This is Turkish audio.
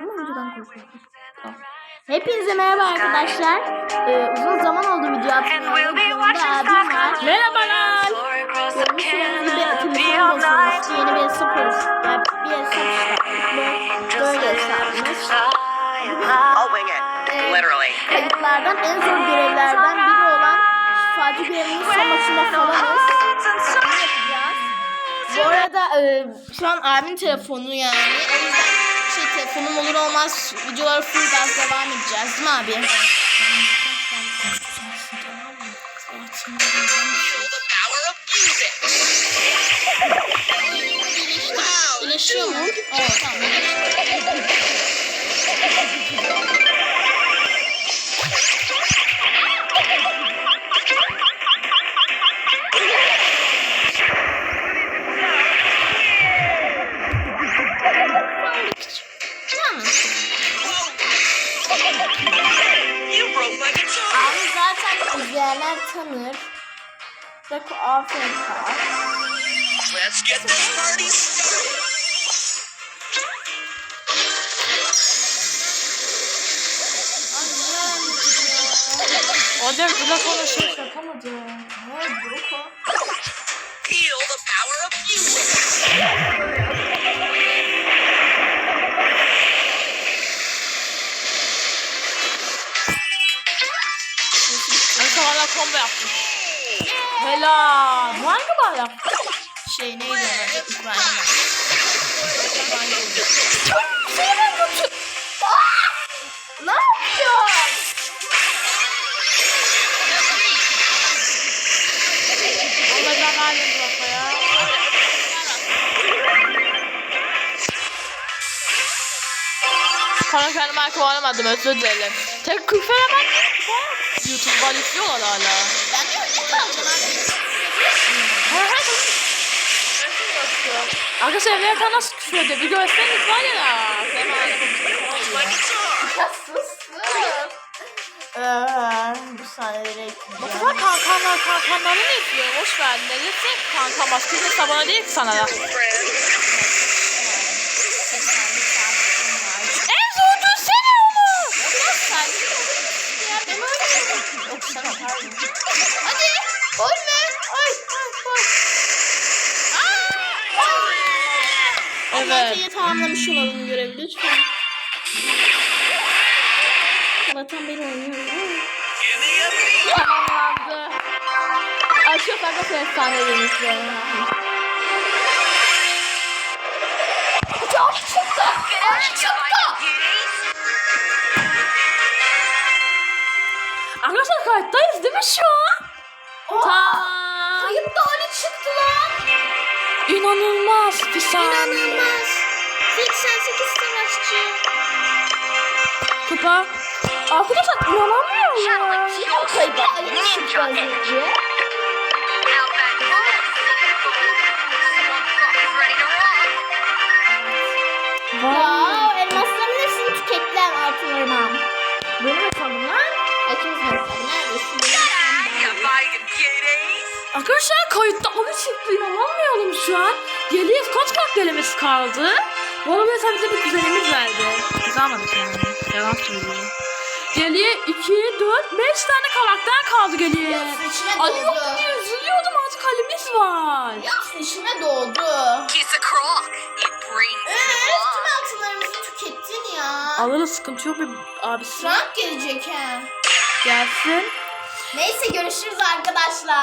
Ama konuşuyoruz. Tamam. Hepinize merhaba arkadaşlar. Ee, uzun zaman oldu video atmıyorum. Yanımda abim var. Merhabalar. Görmüş olduğunuz gibi telefon bozulmuştu. Yeni bir hesap oluştu. Yani bir hesap işte. Böyle hesapmış. I'll wing it. Literally. Kayıtlardan en zor görevlerden biri olan şifacı görevinin son maçında falanız. Bunu yapacağız. Bu arada e, şu an abimin telefonu yani. O yüzden telefonum olur olmaz videoları full gaz devam edeceğiz değil mi abi? İyileşiyor mu? Evet. Tamam. Abi zaten izleyenler tanır. Reko AFK. Let's get this party started. O da burada konuşuyor. Şakamadı. Feel the power of combo yaptım. Helal. Hangi yaptı? Şey neydi ona? İbrahim. Ne yapıyorsun? Allah can halim bırakma ya. Kanka kendime ayakkabı alamadım özür dilerim. Tek küfere bak. YouTube'dan izliyorlar hala. Ben de öyle kalacağım abi. Arkadaşlar evde yakan nasıl küfür ediyor? Bir görseniz var ya. Bu ekleyeceğim. Bakın kankanlar kankanları ne izliyor? Boş ver. Ne desin? Kanka başka bir sabana değil ki sana da. Friend. En zordu seni ama. Biraz sakin ol. Ya ben sana pardon. Hadi. Ölme. Ay ay ay. Aa! Evet. Evet. tamamlamış olalım görevi lütfen. Sabahtan beri oynuyorum. Give me a beat. Tamamlandı. Açıyor arkadaşlar efsanelerimizi. Çok çıktı. Çok kayıttayız değil mi şu an? Tamam. Kayıpta Ali çıktı lan. İnanılmaz bir saniye. İnanılmaz. 88 savaşçı. Kupa. Arkadaşlar inanamıyorum ya. Ya kayıpta Ali çıktı az önce. Arkadaşlar kayıtta onu çıktı inanamıyorum şu an. Geriye kaç karakterimiz kaldı? Bu arada mesela bize bir kuzenimiz verdi. Biz almadık yani. Yalan söylüyorum. Geriye 2, 4, 5 tane karakter kaldı geriye. Ali yoktu diye üzülüyordum artık halimiz var. Yapsın içime doldu. He's a croc. It brings Eee good tüm altınlarımızı tükettin ya. Alırız sıkıntı yok bir abisi. Frank gelecek he. Gelsin. Neyse görüşürüz arkadaşlar.